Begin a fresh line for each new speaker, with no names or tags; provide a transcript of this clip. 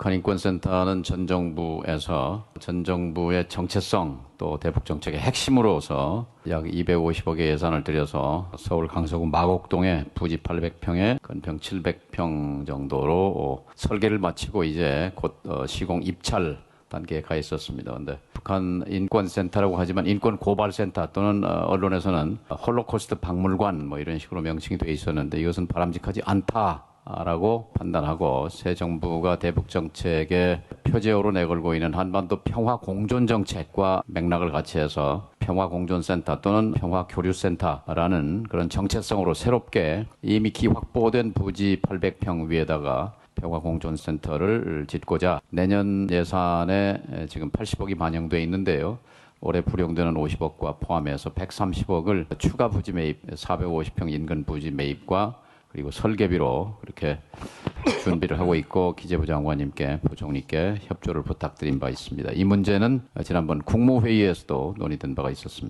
북한 인권센터는 전 정부에서 전 정부의 정체성 또 대북 정책의 핵심으로서 약 250억의 예산을 들여서 서울 강서구 마곡동에 부지 800평에 건평 700평 정도로 설계를 마치고 이제 곧 어, 시공 입찰 단계에 가 있었습니다. 근데 북한 인권센터라고 하지만 인권 고발센터 또는 어, 언론에서는 홀로코스트 박물관 뭐 이런 식으로 명칭이 되어 있었는데 이것은 바람직하지 않다 라고 판단하고 새 정부가 대북 정책의 표제어로 내걸고 있는 한반도 평화 공존 정책과 맥락을 같이 해서 평화 공존 센터 또는 평화 교류 센터라는 그런 정체성으로 새롭게 이미 기 확보된 부지 800평 위에다가 평화 공존 센터를 짓고자 내년 예산에 지금 80억이 반영돼 있는데요. 올해 불용되는 50억과 포함해서 130억을 추가 부지 매입, 450평 인근 부지 매입과 그리고 설계비로 그렇게 준비를 하고 있고 기재부 장관님께 부총리께 협조를 부탁드린 바 있습니다. 이 문제는 지난번 국무회의에서도 논의된 바가 있었습니다.